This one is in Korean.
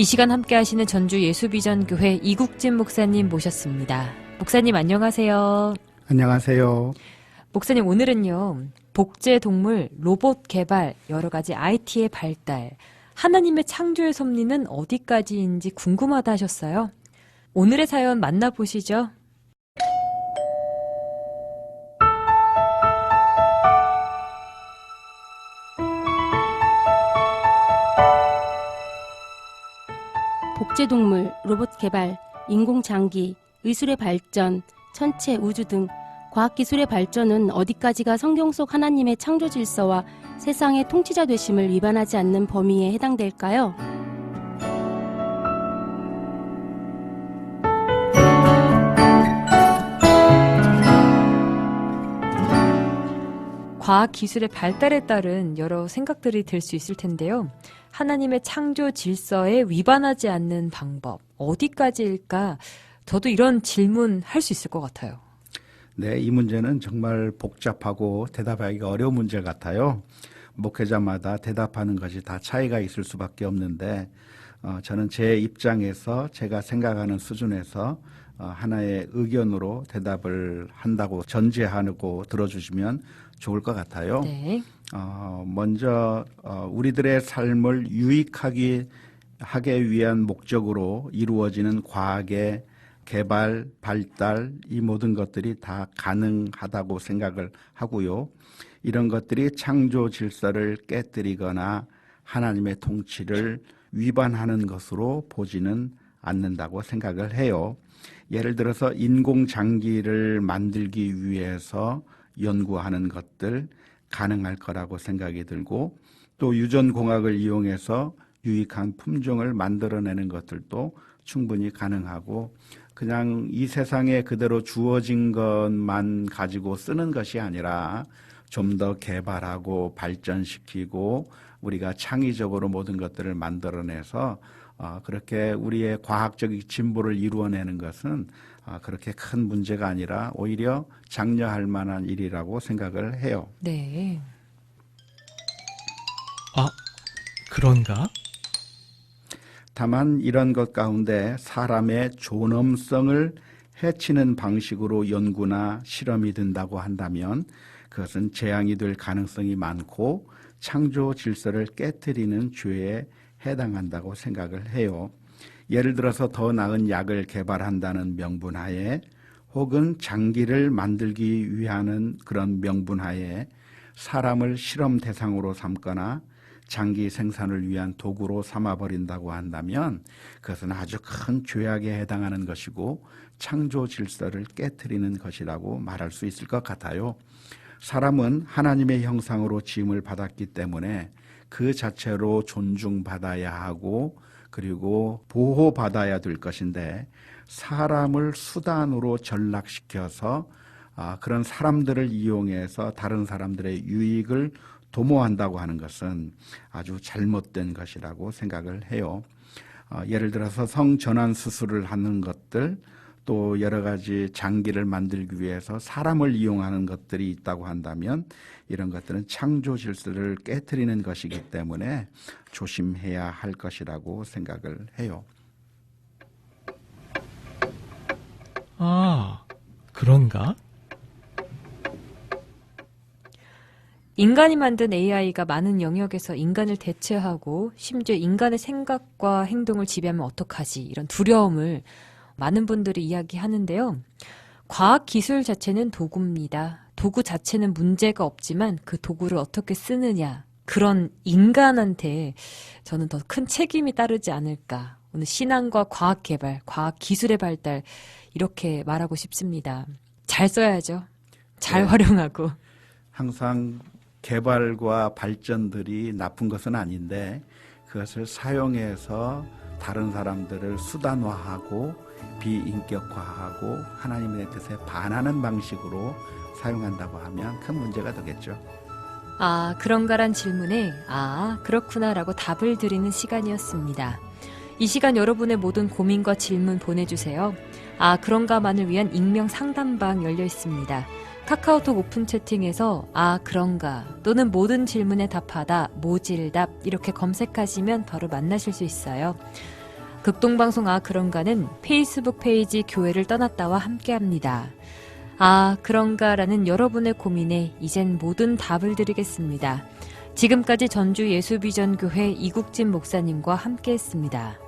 이 시간 함께 하시는 전주 예수비전교회 이국진 목사님 모셨습니다. 목사님 안녕하세요. 안녕하세요. 목사님 오늘은요 복제 동물 로봇 개발 여러 가지 IT의 발달 하나님의 창조의 섭리는 어디까지인지 궁금하다 하셨어요. 오늘의 사연 만나보시죠. 복제동물, 로봇 개발, 인공장기, 의술의 발전, 천체, 우주 등 과학기술의 발전은 어디까지가 성경 속 하나님의 창조 질서와 세상의 통치자 되심을 위반하지 않는 범위에 해당될까요? 과학 기술의 발달에 따른 여러 생각들이 들수 있을 텐데요. 하나님의 창조 질서에 위반하지 않는 방법 어디까지일까? 저도 이런 질문 할 수 있을 것 같아요. 네, 이 문제는 정말 복잡하고 대답하기가 어려운 문제 같아요. 목회자마다 대답하는 것이 다 차이가 있을 수밖에 없는데, 어, 저는 제 입장에서 제가 생각하는 수준에서 어, 하나의 의견으로 대답을 한다고 전제하고 들어주시면 좋을 것 같아요. 네. 어, 먼저 어, 우리들의 삶을 유익하게 하기 위한 목적으로 이루어지는 과학의 개발, 발달 이 모든 것들이 다 가능하다고 생각을 하고요. 이런 것들이 창조 질서를 깨뜨리거나 하나님의 통치를 위반하는 것으로 보지는 않는다고 생각을 해요. 예를 들어서 인공 장기를 만들기 위해서 연구하는 것들 가능할 거라고 생각이 들고 또 유전 공학을 이용해서 유익한 품종을 만들어내는 것들도 충분히 가능하고 그냥 이 세상에 그대로 주어진 것만 가지고 쓰는 것이 아니라 좀 더 개발하고 발전시키고 우리가 창의적으로 모든 것들을 만들어내서 어, 그렇게 우리의 과학적 진보를 이루어내는 것은 어, 그렇게 큰 문제가 아니라 오히려 장려할 만한 일이라고 생각을 해요. 네. 아, 그런가? 다만 이런 것 가운데 사람의 존엄성을 해치는 방식으로 연구나 실험이 된다고 한다면 그것은 재앙이 될 가능성이 많고 창조 질서를 깨뜨리는 죄에 해당한다고 생각을 해요. 예를 들어서 더 나은 약을 개발한다는 명분하에 혹은 장기를 만들기 위하는 그런 명분하에 사람을 실험 대상으로 삼거나 장기 생산을 위한 도구로 삼아버린다고 한다면 그것은 아주 큰 죄악에 해당하는 것이고 창조 질서를 깨뜨리는 것이라고 말할 수 있을 것 같아요. 사람은 하나님의 형상으로 지음을 받았기 때문에 그 자체로 존중받아야 하고 그리고 보호받아야 될 것인데 사람을 수단으로 전락시켜서 아, 그런 사람들을 이용해서 다른 사람들의 유익을 도모한다고 하는 것은 아주 잘못된 것이라고 생각을 해요. 어, 예를 들어서 성전환 수술을 하는 것들 또 여러 가지 장기를 만들기 위해서 사람을 이용하는 것들이 있다고 한다면 이런 것들은 창조 질서를 깨뜨리는 것이기 때문에 조심해야 할 것이라고 생각을 해요. 아, 그런가? 인간이 만든 AI가 많은 영역에서 인간을 대체하고 심지어 인간의 생각과 행동을 지배하면 어떡하지 이런 두려움을 많은 분들이 이야기하는데요. 과학 기술 자체는 도구입니다. 도구 자체는 문제가 없지만 그 도구를 어떻게 쓰느냐 그런 인간한테 저는 더 큰 책임이 따르지 않을까. 오늘 신앙과 과학 개발, 과학 기술의 발달 이렇게 말하고 싶습니다. 잘 써야죠. 잘 네. 활용하고. 항상 개발과 발전들이 나쁜 것은 아닌데 그것을 사용해서 다른 사람들을 수단화하고 비인격화하고 하나님의 뜻에 반하는 방식으로 사용한다고 하면 큰 문제가 되겠죠. 아, 그런가란 질문에 아, 그렇구나라고 답을 드리는 시간이었습니다. 이 시간 여러분의 모든 고민과 질문 보내주세요. 아, 그런가만을 위한 익명 상담방 열려 있습니다. 카카오톡 오픈 채팅에서 아, 그런가 또는 모든 질문에 답하다, 모질답 이렇게 검색하시면 바로 만나실 수 있어요. 극동방송 아, 그런가는 페이스북 페이지 교회를 떠났다와 함께 합니다. 아, 그런가라는 여러분의 고민에 이젠 모든 답을 드리겠습니다. 지금까지 전주 예수비전교회 이국진 목사님과 함께 했습니다.